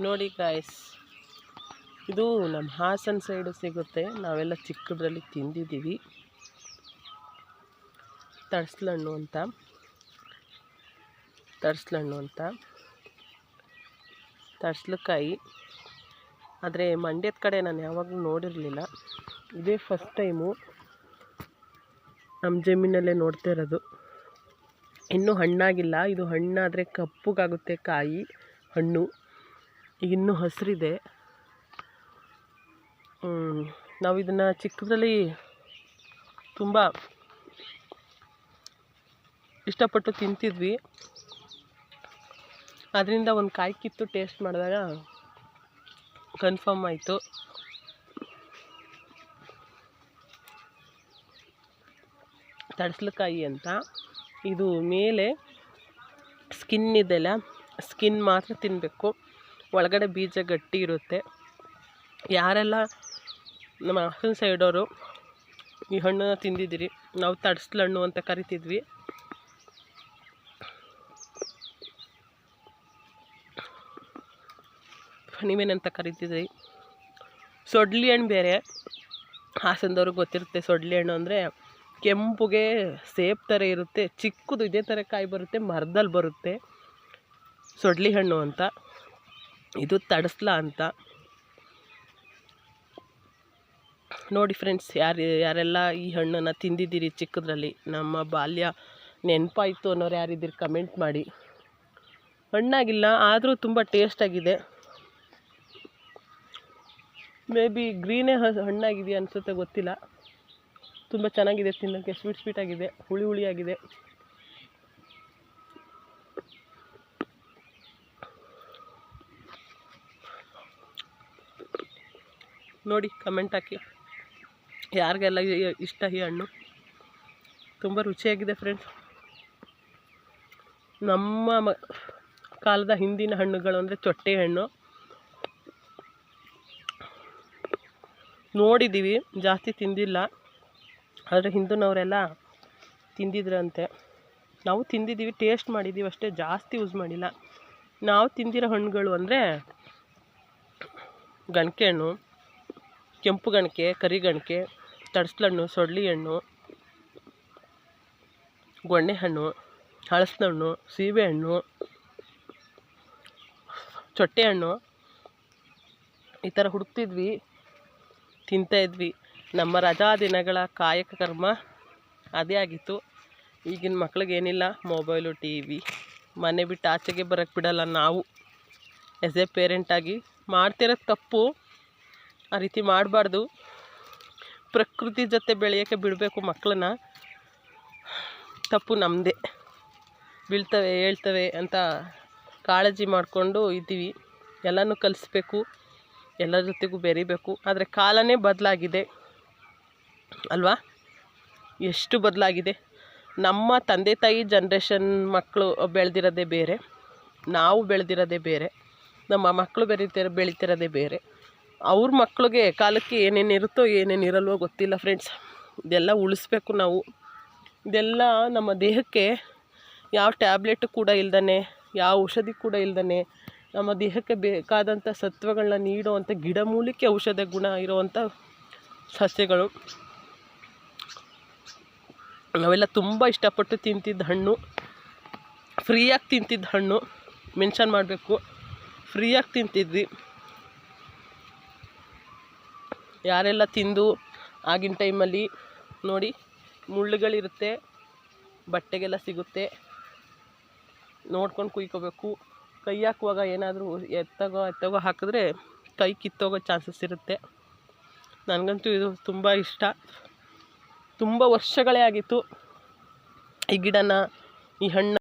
ನೋಡಿ ಗಾಯ್ಸ್ ಇದು ನಮ್ಮ ಹಾಸನ ಸೈಡು ಸಿಗುತ್ತೆ. ನಾವೆಲ್ಲ ಚಿಕ್ಕದ್ರಲ್ಲಿ ತಿಂದಿದ್ದೀವಿ. ತರ್ಸ್ಲಣ್ಣು ಅಂತ. ತರ್ಸ್ಲಣ್ಣು ಅಂತ. ತರ್ಸ್ಲಕಾಯಿ. ಆದರೆ ಮಂಡ್ಯದ ಕಡೆ ನಾನು ಯಾವಾಗಲೂ ನೋಡಿರಲಿಲ್ಲ. ಇದೇ ಫಸ್ಟ್ ಟೈಮು ನಮ್ಮ ಜಮೀನಲ್ಲೇ ನೋಡ್ತಾ ಇರೋದು. ಇನ್ನೂ ಹಣ್ಣಾಗಿಲ್ಲ. ಇದು ಹಣ್ಣಾದರೆ ಕಪ್ಪಗಾಗುತ್ತೆ ಕಾಯಿ, ಹಣ್ಣು. ಇನ್ನೂ ಹಸಿರಿದೆ. ನಾವು ಇದನ್ನು ಚಿಕ್ಕದ್ರಲ್ಲಿ ತುಂಬ ಇಷ್ಟಪಟ್ಟು ತಿಂತಿದ್ವಿ. ಅದರಿಂದ ಒಂದು ಕಾಯಿ ಕಿತ್ತು ಟೇಸ್ಟ್ ಮಾಡಿದಾಗ ಕನ್ಫರ್ಮ್ ಆಯಿತು. ತಡಸ್ಲಕಾಯಿ ಅಂತ. ಇದು ಮೇಲೆ ಸ್ಕಿನ್ ಇದೆಲ್ಲ. ಸ್ಕಿನ್ ಮಾತ್ರ ತಿನ್ನಬೇಕು ಒಳಗಡೆ ಬೀಜ ಗಟ್ಟಿ ಇರುತ್ತೆ. ಯಾರೆಲ್ಲ ನಮ್ಮ ಹಾಸನ ಸೈಡವರು ಈ ಹಣ್ಣನ್ನು ತಿಂದಿದ್ದೀರಿ, ನಾವು ತಡ್ಸ್ಲ ಹಣ್ಣು ಅಂತ ಕರಿತಿದ್ವಿ. ಹಣಿವೇನಂತ ಕರಿತಿದ್ವಿ ಸೊಡ್ಲಿ ಹಣ್ಣು ಬೇರೆ. ಹಾಸನದವ್ರಿಗೆ ಗೊತ್ತಿರುತ್ತೆ ಸೊಡ್ಲಿ ಹಣ್ಣು ಅಂದರೆ ಕೆಂಪುಗೆ ಸೇಬ್ ಥರ ಇರುತ್ತೆ, ಚಿಕ್ಕದು ಇದೇ ಥರ ಕಾಯಿ ಬರುತ್ತೆ, ಮರದಲ್ಲಿ ಬರುತ್ತೆ. ಸೊಡ್ಲಿ ಹಣ್ಣು ಅಂತ. ಇದು ತಡಸ್ಲ ಅಂತ. ನೋಡಿ ಫ್ರೆಂಡ್ಸ್ ಯಾರು, ಯಾರೆಲ್ಲ ಈ ಹಣ್ಣನ್ನು ತಿಂದಿದ್ದೀರಿ ಚಿಕ್ಕದ್ರಲ್ಲಿ, ನಮ್ಮ ಬಾಲ್ಯ ನೆನಪಾಯಿತು ಅನ್ನೋರು ಯಾರಿದ್ದೀರಿ ಕಮೆಂಟ್ ಮಾಡಿ. ಹಣ್ಣಾಗಿಲ್ಲ, ಆದರೂ ತುಂಬ ಟೇಸ್ಟಾಗಿದೆ ಮೇ ಬಿ ಗ್ರೀನೇ ಹಣ್ಣಾಗಿದೆಯಾ ಅನಿಸುತ್ತೆ, ಗೊತ್ತಿಲ್ಲ. ತುಂಬ ಚೆನ್ನಾಗಿದೆ ತಿನ್ನೋಕ್ಕೆ ಸ್ವೀಟ್ ಸ್ವೀಟಾಗಿದೆ ಹುಳಿ ಹುಳಿ ನೋಡಿ ಕಮೆಂಟ್ ಹಾಕಿ. ಯಾರಿಗೆಲ್ಲ ಇಷ್ಟ ಈ ಹಣ್ಣು? ತುಂಬ ರುಚಿಯಾಗಿದೆ ಫ್ರೆಂಡ್ಸ್ ನಮ್ಮ ಕಾಲದ ಹಿಂದಿನ ಹಣ್ಣುಗಳು ಅಂದರೆ ಚೊಟ್ಟೆ ಹಣ್ಣು. ನೋಡಿದ್ದೀವಿ ಜಾಸ್ತಿ ತಿಂದಿಲ್ಲ. ಆದರೆ ಹಿಂದಿನವರೆಲ್ಲ ತಿಂದಿದ್ರಂತೆ. ನಾವು ತಿಂದಿದ್ದೀವಿ ಟೇಸ್ಟ್ ಮಾಡಿದ್ದೀವಿ ಅಷ್ಟೇ, ಜಾಸ್ತಿ ಯೂಸ್ ಮಾಡಿಲ್ಲ. ನಾವು ತಿಂದಿರೋ ಹಣ್ಣುಗಳು ಅಂದರೆ ಗಣಕೆ ಹಣ್ಣು ಕೆಂಪು ಗಣಕೆ ಕರಿಗಣಕೆ ತಡ್ಸ್ಲಣ್ಣು ಸೊಳ್ಳಿ ಹಣ್ಣು ಹಣ್ಣು ಗೊಂಡೆ ಹಣ್ಣು ಸೀಬೆ ಹಣ್ಣು ಚೊಟ್ಟೆ ಹಣ್ಣು ಈ ಥರ ಹುಡುಕ್ತಿದ್ವಿ ತಿಂತಾಯಿದ್ವಿ ನಮ್ಮ ರಜಾ ದಿನಗಳ ಕಾಯಕ ಕರ್ಮ ಅದೇ ಆಗಿತ್ತು. ಈಗಿನ ಮಕ್ಳಿಗೇನಿಲ್ಲ ಮೊಬೈಲು, ಟಿ ವಿ. ಮನೆ ಬಿಟ್ಟು ಆಚೆಗೆ ಬರೋಕ್ಕೆ ಬಿಡಲ್ಲ ನಾವು. ಆ್ಯಸ್ ಎ ಪೇರೆಂಟಾಗಿ ಮಾಡ್ತಿರೋದು ತಪ್ಪು. ಆ ರೀತಿ ಮಾಡಬಾರ್ದು. ಪ್ರಕೃತಿ ಜೊತೆ ಬೆಳೆಯೋಕ್ಕೆ ಬಿಡಬೇಕು ಮಕ್ಕಳನ್ನ ತಪ್ಪು ನಮ್ಮದೇ ಬೀಳ್ತವೆ, ಹೇಳ್ತವೆ ಅಂತ ಕಾಳಜಿ ಮಾಡಿಕೊಂಡು ಇದ್ದೀವಿ. ಎಲ್ಲನೂ ಕಲಿಸ್ಬೇಕು, ಎಲ್ಲರ ಜೊತೆಗೂ ಬೆರಿಬೇಕು. ಆದರೆ ಕಾಲನೇ ಬದಲಾಗಿದೆ. ಅಲ್ವಾ? ಎಷ್ಟು ಬದಲಾಗಿದೆ. ನಮ್ಮ ತಂದೆ, ತಾಯಿ ಜನ್ರೇಷನ್ ಮಕ್ಕಳು ಬೆಳೆದಿರೋದೇ ಬೇರೆ. ನಾವು ಬೆಳೆದಿರೋದೇ ಬೇರೆ. ನಮ್ಮ ಮಕ್ಕಳು ಬೆರೀತಿರೋ, ಬೆಳೀತಿರೋದೇ ಬೇರೆ. ಅವ್ರ ಮಕ್ಳಿಗೆ ಕಾಲಕ್ಕೆ ಏನೇನು ಇರುತ್ತೋ ಏನೇನು ಇರಲ್ವೋ ಗೊತ್ತಿಲ್ಲ ಫ್ರೆಂಡ್ಸ್ ಇದೆಲ್ಲ ಉಳಿಸ್ಬೇಕು ನಾವು. ಇದೆಲ್ಲ ನಮ್ಮ ದೇಹಕ್ಕೆ ಯಾವ ಟ್ಯಾಬ್ಲೆಟ್ ಕೂಡ ಇಲ್ದನೆ, ಯಾವ ಔಷಧಿ ಕೂಡ ಇಲ್ದನೆ, ನಮ್ಮ ದೇಹಕ್ಕೆ ಬೇಕಾದಂಥ ಸತ್ವಗಳನ್ನ ನೀಡುವಂಥ ಗಿಡಮೂಲಿಕೆ ಔಷಧ ಗುಣ ಇರುವಂಥ ಸಸ್ಯಗಳು. ನಾವೆಲ್ಲ ತುಂಬ ಇಷ್ಟಪಟ್ಟು ತಿಂತಿದ್ದ ಹಣ್ಣು. ಫ್ರೀಯಾಗಿ ತಿಂತಿದ್ದ ಹಣ್ಣು. ಮೆನ್ಷನ್ ಮಾಡಬೇಕು. ಫ್ರೀಯಾಗಿ ತಿಂತಿದ್ವಿ. ಯಾರೆಲ್ಲ ತಿಂದು ಆಗಿನ ಟೈಮಲ್ಲಿ ನೋಡಿ ಮುಳ್ಳುಗಳಿರುತ್ತೆ, ಬಟ್ಟೆಗೆಲ್ಲ ಸಿಗುತ್ತೆ. ನೋಡ್ಕೊಂಡು ಕುಯ್ಕೋಬೇಕು. ಕೈ ಹಾಕುವಾಗ ಏನಾದರೂ ಎತ್ತಗೋ ಎತ್ತಗೋ ಹಾಕಿದ್ರೆ ಕೈ ಕಿತ್ತೋಗೋ ಚಾನ್ಸಸ್ ಇರುತ್ತೆ. ನನಗಂತೂ ಇದು ತುಂಬ ಇಷ್ಟ. ತುಂಬ ವರ್ಷಗಳೇ ಆಗಿತ್ತು ಈ ಗಿಡನ, ಈ ಹಣ್ಣು